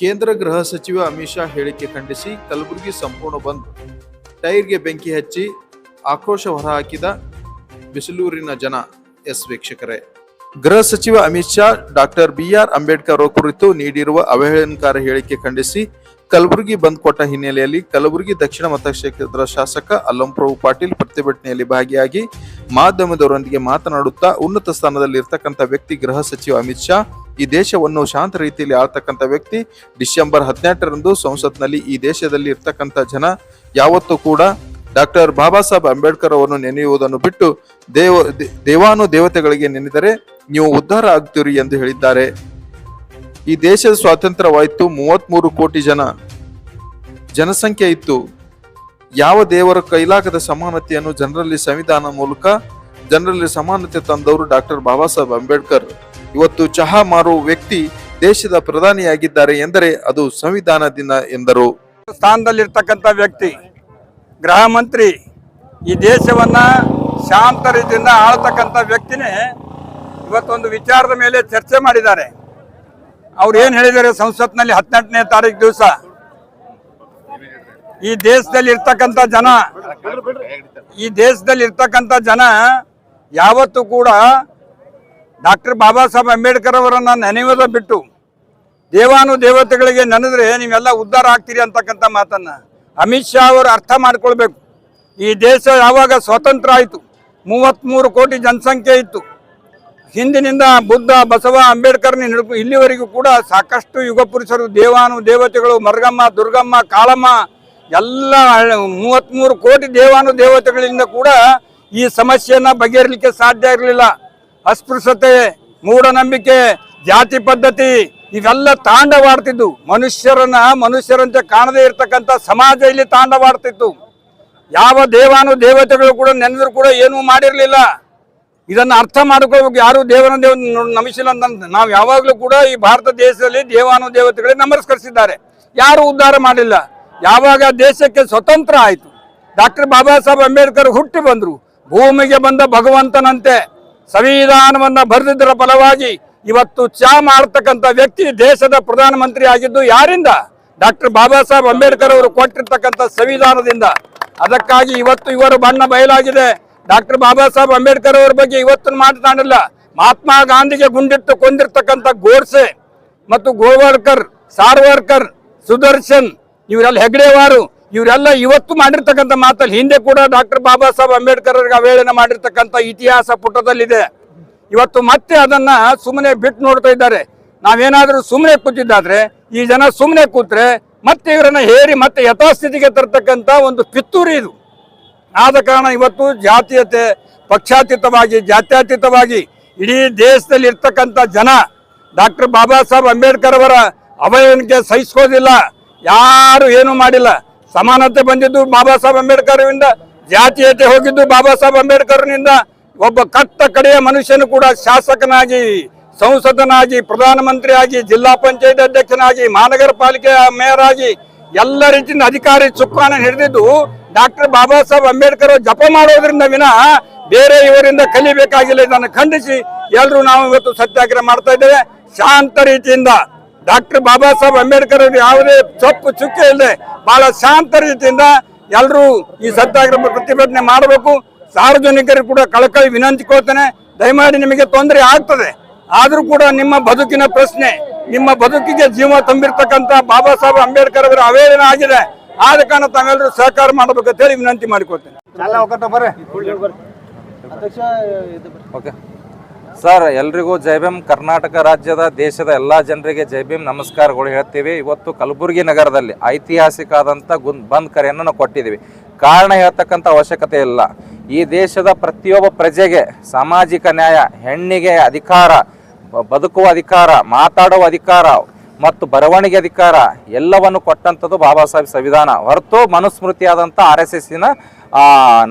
ಕೇಂದ್ರ ಗೃಹ ಸಚಿವ ಅಮಿತ್ ಶಾ ಹೇಳಿಕೆ ಖಂಡಿಸಿ ಕಲಬುರಗಿ ಸಂಪೂರ್ಣ ಬಂದ್. ಟೈರ್ಗೆ ಬೆಂಕಿ ಹಚ್ಚಿ ಆಕ್ರೋಶ ಹೊರಹಾಕಿದ ಬಿಸಿಲೂರಿನ ಜನ, ಎಸ್ ವೀಕ್ಷಕರೇ. ಗೃಹ ಸಚಿವ Amit Shah, doctor B R Ambedkar ಅವರ ಕುರಿತು ನೀಡಿರುವ ಅವಹೇಳನಕಾರ ಹೇಳಿಕೆ ಖಂಡಿಸಿ ಕಲಬುರಗಿ ಬಂದ್ ಕೊಟ್ಟ ಹಿನ್ನೆಲೆಯಲ್ಲಿ ಕಲಬುರಗಿ ದಕ್ಷಿಣ ಮತಕ್ಷೇತ್ರದ ಶಾಸಕ ಅಲ್ಲಂಪ್ರಭು ಪಾಟೀಲ್ ಪ್ರತಿಭಟನೆಯಲ್ಲಿ ಭಾಗಿಯಾಗಿ ಮಾಧ್ಯಮದವರೊಂದಿಗೆ ಮಾತನಾಡುತ್ತಾ ಉನ್ನತ ಸ್ಥಾನದಲ್ಲಿ ಇರ್ತಕ್ಕಂಥ ವ್ಯಕ್ತಿ ಗೃಹ ಸಚಿವ ಅಮಿತ್ ಶಾ, ಈ ದೇಶವನ್ನು ಶಾಂತ ರೀತಿಯಲ್ಲಿ ಆಳ್ತಕ್ಕಂಥ ವ್ಯಕ್ತಿ. ಡಿಸೆಂಬರ್ ಹದಿನೆಂಟರಂದು ಸಂಸತ್ನಲ್ಲಿ ಈ ದೇಶದಲ್ಲಿ ಇರ್ತಕ್ಕಂಥ ಜನ, ಯಾವತ್ತೂ ಕೂಡ ಡಾಕ್ಟರ್ ಬಾಬಾ ಸಾಹೇಬ್ ಅಂಬೇಡ್ಕರ್ ಅವರನ್ನು ನೆನೆಯುವುದನ್ನು ಬಿಟ್ಟು ದೇವ ದೇವಾನು ದೇವತೆಗಳಿಗೆ ನೆನೆದರೆ ನೀವು ಉದ್ಧಾರ ಆಗ್ತೀರಿ ಎಂದು ಹೇಳಿದ್ದಾರೆ. ಈ ದೇಶದ ಸ್ವಾತಂತ್ರ್ಯವಾಯಿತು, ಮೂವತ್ಮೂರು ಕೋಟಿ ಜನ, ಜನಸಂಖ್ಯೆ ಇತ್ತು. ಯಾವ ದೇವರ ಕೈಲಾಗದ ಸಮಾನತೆಯನ್ನು ಜನರಲ್ಲಿ ಸಂವಿಧಾನ ಮೂಲಕ, ಜನರಲ್ಲಿ ಸಮಾನತೆ ತಂದವರು ಡಾಕ್ಟರ್ ಬಾಬಾ ಸಾಹೇಬ್ ಅಂಬೇಡ್ಕರ್. ಇವತ್ತು ಚಹಾ ಮಾರುವ ವ್ಯಕ್ತಿ ದೇಶದ ಪ್ರಧಾನಿಯಾಗಿದ್ದಾರೆ ಎಂದರೆ ಅದು ಸಂವಿಧಾನ ದಿನ ಎಂದರು. ಸ್ಥಾನದಲ್ಲಿರ್ತಕ್ಕಂಥ ವ್ಯಕ್ತಿ, ಗೃಹ ಮಂತ್ರಿ, ಈ ದೇಶವನ್ನ ಶಾಂತ ರೀತಿಯಿಂದ ಆಳ್ತಕ್ಕಂಥ ವ್ಯಕ್ತಿನೇ ಇವತ್ತೊಂದು ವಿಚಾರದ ಮೇಲೆ ಚರ್ಚೆ ಮಾಡಿದ್ದಾರೆ. ಅವ್ರು ಏನು ಹೇಳಿದ್ದಾರೆ ಸಂಸತ್ನಲ್ಲಿ ಹದಿನೆಂಟನೇ ತಾರೀಕು ದಿವಸ? ಈ ದೇಶದಲ್ಲಿ ಇರ್ತಕ್ಕಂಥ ಜನ, ಈ ದೇಶದಲ್ಲಿ ಇರ್ತಕ್ಕಂಥ ಜನ ಯಾವತ್ತೂ ಕೂಡ ಡಾಕ್ಟರ್ ಬಾಬಾ ಸಾಹೇಬ್ ಅಂಬೇಡ್ಕರ್ ಅವರನ್ನ ನೆನೆಯೋದ ಬಿಟ್ಟು ದೇವಾನು ದೇವತೆಗಳಿಗೆ ನೆನೆದ್ರೆ ನೀವೆಲ್ಲ ಉದ್ಧಾರ ಆಗ್ತೀರಿ ಅಂತಕ್ಕಂಥ ಮಾತನ್ನು ಅಮಿತ್ ಶಾ ಅವರು ಅರ್ಥ ಮಾಡ್ಕೊಳ್ಬೇಕು. ಈ ದೇಶ ಯಾವಾಗ ಸ್ವತಂತ್ರ ಆಯಿತು? ಮೂವತ್ತ್ಮೂರು ಕೋಟಿ ಜನಸಂಖ್ಯೆ ಇತ್ತು. ಹಿಂದಿನಿಂದ ಬುದ್ಧ, ಬಸವ, ಅಂಬೇಡ್ಕರ್ನ ಇಲ್ಲಿವರೆಗೂ ಕೂಡ ಸಾಕಷ್ಟು ಯುಗ ಪುರುಷರು ದೇವಾನು ದೇವತೆಗಳು, ಮರಗಮ್ಮ, ದುರ್ಗಮ್ಮ, ಕಾಳಮ್ಮ ಎಲ್ಲ ಮೂವತ್ತ್ಮೂರು ಕೋಟಿ ದೇವಾನು ದೇವತೆಗಳಿಂದ ಕೂಡ ಈ ಸಮಸ್ಯೆಯನ್ನು ಬಗೆಹರಿಲಿಕ್ಕೆ ಸಾಧ್ಯ ಇರಲಿಲ್ಲ. ಅಸ್ಪೃಶ್ಯತೆ, ಮೂಢನಂಬಿಕೆ, ಜಾತಿ ಪದ್ಧತಿ, ಇವೆಲ್ಲ ತಾಂಡವಾಡ್ತಿದ್ದು ಮನುಷ್ಯರನ್ನ ಮನುಷ್ಯರಂತೆ ಕಾಣದೇ ಇರತಕ್ಕಂಥ ಸಮಾಜ ಇಲ್ಲಿ ತಾಂಡವಾಡ್ತಿತ್ತು. ಯಾವ ದೇವಾನು ದೇವತೆಗಳು ಕೂಡ ನೆನೆದ್ರು ಕೂಡ ಏನೂ ಮಾಡಿರಲಿಲ್ಲ. ಇದನ್ನು ಅರ್ಥ ಮಾಡ್ಕೋಬೇಕು ಯಾರು ದೇವನ ದೇವ ನಮಿಸಿಲ್ಲ ಅಂತ ನಾವು ಯಾವಾಗಲೂ ಕೂಡ ಈ ಭಾರತ ದೇಶದಲ್ಲಿ ದೇವಾನು ದೇವತೆಗಳಿಗೆ ನಮಸ್ಕರಿಸಿದ್ದಾರೆ. ಯಾರು ಉದ್ಧಾರ ಮಾಡಿಲ್ಲ. ಯಾವಾಗ ದೇಶಕ್ಕೆ ಸ್ವತಂತ್ರ ಆಯಿತು. ಡಾಕ್ಟರ್ ಬಾಬಾ ಸಾಹೇಬ್ ಅಂಬೇಡ್ಕರ್ ಹುಟ್ಟಿ ಬಂದರು. ಭೂಮಿಗೆ ಬಂದ ಭಗವಂತನಂತೆ ಸಂವಿಧಾನವನ್ನ ಬರೆದಿದ್ದರ ಫಲವಾಗಿ ಇವತ್ತು ಚಾ ಮಾಡ್ತಕ್ಕಂಥ ವ್ಯಕ್ತಿ ದೇಶದ ಪ್ರಧಾನಮಂತ್ರಿ ಆಗಿದ್ದು ಯಾರಿಂದ? ಡಾಕ್ಟರ್ ಬಾಬಾ ಸಾಹೇಬ್ ಅಂಬೇಡ್ಕರ್ ಅವರು ಕೊಟ್ಟಿರ್ತಕ್ಕಂಥ ಸಂವಿಧಾನದಿಂದ. ಅದಕ್ಕಾಗಿ ಇವತ್ತು ಇವರು ಬಣ್ಣ ಬಯಲಾಗಿದೆ. ಡಾಕ್ಟರ್ ಬಾಬಾ ಸಾಹೇಬ್ ಅಂಬೇಡ್ಕರ್ ಅವರ ಬಗ್ಗೆ ಇವತ್ತು ಮಾತನಾಡಿಲ್ಲ. ಮಹಾತ್ಮ ಗಾಂಧಿಗೆ ಗುಂಡಿಟ್ಟು ಕೊಂದಿರ್ತಕ್ಕಂಥ ಗೋಡ್ಸೆ ಮತ್ತು ಗೋವರ್ಕರ್, ಸಾರ್ವರ್ಕರ್, ಸುದರ್ಶನ್ ಇವರೆಲ್ಲ ಹೆಗ್ಡೆವಾರು ಇವರೆಲ್ಲ ಇವತ್ತು ಮಾಡಿರ್ತಕ್ಕಂಥ ಮಾತಲ್ಲಿ ಹಿಂದೆ ಕೂಡ ಡಾಕ್ಟರ್ ಬಾಬಾ ಸಾಹೇಬ್ ಅಂಬೇಡ್ಕರ್ ಅವರಿಗೆ ಅವೇಳನ ಮಾಡಿರ್ತಕ್ಕಂಥ ಇತಿಹಾಸ ಪುಟದಲ್ಲಿದೆ. ಇವತ್ತು ಮತ್ತೆ ಅದನ್ನ ಸುಮ್ಮನೆ ಬಿಟ್ಟು ನೋಡ್ತಾ ಇದ್ದಾರೆ. ನಾವೇನಾದರೂ ಸುಮ್ಮನೆ ಕೂತಿದ್ದಾದ್ರೆ, ಈ ಜನ ಸುಮ್ಮನೆ ಕೂತ್ರೆ ಮತ್ತೆ ಇವರನ್ನ ಹೇರಿ ಮತ್ತೆ ಯಥಾಸ್ಥಿತಿಗೆ ತರ್ತಕ್ಕಂಥ ಒಂದು ಪಿತ್ತೂರಿ ಇದು. ಆದ ಕಾರಣ ಇವತ್ತು ಜಾತೀಯತೆ, ಪಕ್ಷಾತೀತವಾಗಿ, ಜಾತ್ಯಾತೀತವಾಗಿ ಇಡೀ ದೇಶದಲ್ಲಿ ಇರ್ತಕ್ಕಂಥ ಜನ ಡಾಕ್ಟರ್ ಬಾಬಾ ಸಾಹೇಬ್ ಅಂಬೇಡ್ಕರ್ ಅವರ ಅವಯವನಿಗೆ ಸಹಿಸ್ಕೋದಿಲ್ಲ ಯಾರು ಏನು ಮಾಡಿಲ್ಲ. ಸಮಾನತೆ ಬಂದಿದ್ದು ಬಾಬಾ ಸಾಹೇಬ್ ಅಂಬೇಡ್ಕರ್ನಿಂದ ಜಾತೀಯತೆ ಹೋಗಿದ್ದು ಬಾಬಾ ಸಾಹೇಬ್ ಅಂಬೇಡ್ಕರ್ನಿಂದ. ಒಬ್ಬ ಕಟ್ಟ ಕಡೆಯ ಮನುಷ್ಯನು ಕೂಡ ಶಾಸಕನಾಗಿ, ಸಂಸದನಾಗಿ, ಪ್ರಧಾನಮಂತ್ರಿಯಾಗಿ, ಜಿಲ್ಲಾ ಪಂಚಾಯತ್ ಅಧ್ಯಕ್ಷನಾಗಿ, ಮಹಾನಗರ ಪಾಲಿಕೆಯ ಮೇಯರ್ ಆಗಿ ಎಲ್ಲ ರೀತಿಯಿಂದ ಅಧಿಕಾರಿ ಚುಕ್ಕಾನ ಹಿಡಿದಿದ್ದು, ಡಾಕ್ಟರ್ ಬಾಬಾ ಸಾಹೇಬ್ ಅಂಬೇಡ್ಕರ್ ಜಪ ಮಾಡೋದ್ರಿಂದ ವಿನ ಬೇರೆ ಇವರಿಂದ ಕಲಿಬೇಕಾಗಿಲ್ಲ. ಇದನ್ನು ಖಂಡಿಸಿ ಎಲ್ಲರೂ ನಾವು ಇವತ್ತು ಸತ್ಯಾಗ್ರಹ ಮಾಡ್ತಾ ಇದ್ದೇವೆ. ಶಾಂತ ರೀತಿಯಿಂದ. ಡಾಕ್ಟರ್ ಬಾಬಾ ಸಾಹೇಬ್ ಅಂಬೇಡ್ಕರ್ ಅವರು ಯಾವುದೇ ಚೊಪ್ಪು ಚುಕ್ಕೆ ಇಲ್ಲದೆ ಬಹಳ ಶಾಂತ ರೀತಿಯಿಂದ ಎಲ್ಲರೂ ಈ ಸತ್ಯಾಗ್ರಹ ಪ್ರತಿಭಟನೆ ಮಾಡಬೇಕು. ಸಾರ್ವಜನಿಕರು ಕೂಡ ಕಳಕಳಿ ವಿನಂತಿಕೊಳ್ತೇನೆ. ದಯಮಾಡಿ ನಿಮಗೆ ತೊಂದರೆ ಆಗ್ತದೆ. ಆದರೂ ಕೂಡ ನಿಮ್ಮ ಬದುಕಿನ ಪ್ರಶ್ನೆ ನಿಮ್ಮ ಬದುಕಿಗೆ ಜೀವ ತುಂಬಿರ್ತಕ್ಕಂಥ ಬಾಬಾ ಸಾಹೇಬ್ ಅಂಬೇಡ್ಕರ್ ಅವರ ಅವೇದನ ಆಗಿದೆ. ಆದ ಕಾರಣ ತಾವೆಲ್ಲರೂ ಸಹಕಾರ ಮಾಡಬೇಕು ಅಂತ ಹೇಳಿ ವಿನಂತಿ ಮಾಡಿಕೊಳ್ತೇನೆ. ಓಕೆ. ಸರ್, ಎಲ್ರಿಗೂ ಜೈ ಭೀಮ್. ಕರ್ನಾಟಕ ರಾಜ್ಯದ ದೇಶದ ಎಲ್ಲ ಜನರಿಗೆ ಜೈ ಭೀಮ್ ನಮಸ್ಕಾರಗಳು ಹೇಳ್ತೀವಿ. ಇವತ್ತು ಕಲಬುರಗಿ ನಗರದಲ್ಲಿ ಐತಿಹಾಸಿಕ ಆದಂಥ ಗುನ್, ಬಂದ್ ಕರೆಯನ್ನು ನಾವು ಕೊಟ್ಟಿದ್ದೀವಿ. ಕಾರಣ ಹೇಳ್ತಕ್ಕಂಥ ಅವಶ್ಯಕತೆ ಇಲ್ಲ. ಈ ದೇಶದ ಪ್ರತಿಯೊಬ್ಬ ಪ್ರಜೆಗೆ ಸಾಮಾಜಿಕ ನ್ಯಾಯ, ಹೆಣ್ಣಿಗೆ ಅಧಿಕಾರ ಬದುಕುವ ಅಧಿಕಾರ, ಮಾತಾಡುವ ಅಧಿಕಾರ ಮತ್ತು ಬರವಣಿಗೆ ಅಧಿಕಾರ ಎಲ್ಲವನ್ನು ಕೊಟ್ಟಂಥದ್ದು ಬಾಬಾ ಸಾಹೇಬ್ ಸಂವಿಧಾನ. ಹೊರತು ಮನುಸ್ಮೃತಿಯಾದಂಥ ಆರ್ ಎಸ್ ಎಸ್ಸಿನ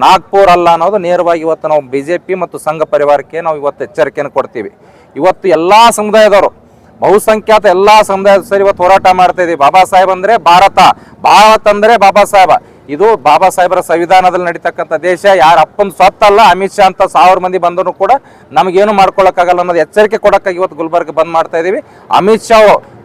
ನಾಗ್ಪುರ್ ಅಲ್ಲ ಅನ್ನೋದು ನೇರವಾಗಿ ಇವತ್ತು ನಾವು ಬಿ ಜೆ ಪಿ ಮತ್ತು ಸಂಘ ಪರಿವಾರಕ್ಕೆ ನಾವು ಇವತ್ತು ಎಚ್ಚರಿಕೆಯನ್ನು ಕೊಡ್ತೀವಿ. ಇವತ್ತು ಎಲ್ಲ ಸಮುದಾಯದವರು, ಬಹುಸಂಖ್ಯಾತ ಎಲ್ಲ ಸಮುದಾಯದ ಸರಿ ಇವತ್ತು ಹೋರಾಟ ಮಾಡ್ತಾ ಇದೀವಿ ಬಾಬಾ ಸಾಹೇಬ್ ಅಂದರೆ ಭಾರತ. ಭಾರತ ಅಂದರೆ ಬಾಬಾ ಸಾಹೇಬ. ಇದು ಬಾಬಾ ಸಾಹೇಬರ ಸಂವಿಧಾನದಲ್ಲಿ ನಡೀತಕ್ಕಂಥ ದೇಶ. ಯಾರ ಅಪ್ಪನ ಸ್ವತ್ತಲ್ಲ, ಅಮಿತ್ ಶಾ ಅಂತ ಸಾವಿರ ಮಂದಿ ಬಂದರೂ ಕೂಡ ನಮಗೇನು ಮಾಡ್ಕೊಳಕ್ಕಾಗಲ್ಲ ಅನ್ನೋದು ಎಚ್ಚರಿಕೆ ಕೊಡೋಕ್ಕಾಗಿ ಇವತ್ತು ಗುಲ್ಬರ್ಗ ಬಂದ್ ಮಾಡ್ತಾ ಇದ್ದೀವಿ. ಅಮಿತ್ ಶಾ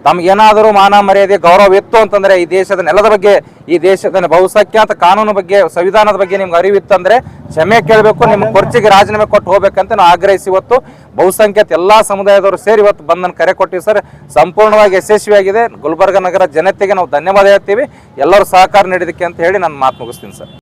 ತಮ್ಗೇನಾದರೂ ಮಾನ ಮರ್ಯಾದೆ, ಗೌರವ ಇತ್ತು ಅಂತಂದ್ರೆ ಈ ದೇಶದ ನೆಲದ ಬಗ್ಗೆ, ಈ ದೇಶದ ಬಹುಸಂಖ್ಯಾತ ಕಾನೂನು ಬಗ್ಗೆ, ಸಂವಿಧಾನದ ಬಗ್ಗೆ ನಿಮ್ಗೆ ಅರಿವಿತ್ತಂದ್ರೆ ಕ್ಷಮೆ ಕೇಳಬೇಕು, ನಿಮ್ಮ ಖರ್ಚಿಗೆ ರಾಜೀನಾಮೆ ಕೊಟ್ಟು ಹೋಗ್ಬೇಕಂತ ನಾವು ಆಗ್ರಹಿಸಿ ಇವತ್ತು. ಬಹುಸಂಖ್ಯಾತ ಎಲ್ಲಾ ಸಮುದಾಯದವರು ಸೇರಿ ಇವತ್ತು ಬಂದನ್ನು ಕರೆ ಕೊಟ್ಟಿವಿ ಸರ್. ಸಂಪೂರ್ಣವಾಗಿ ಯಶಸ್ವಿಯಾಗಿದೆ. ಗುಲ್ಬರ್ಗ ನಗರ ಜನತೆಗೆ ನಾವು ಧನ್ಯವಾದ ಹೇಳ್ತೀವಿ. ಎಲ್ಲರೂ ಸಹಕಾರ ನೀಡಿದಕ್ಕೆ ಅಂತ ಹೇಳಿ ನಾನು ಮಾತು ಮುಗಿಸ್ತೀನಿ ಸರ್.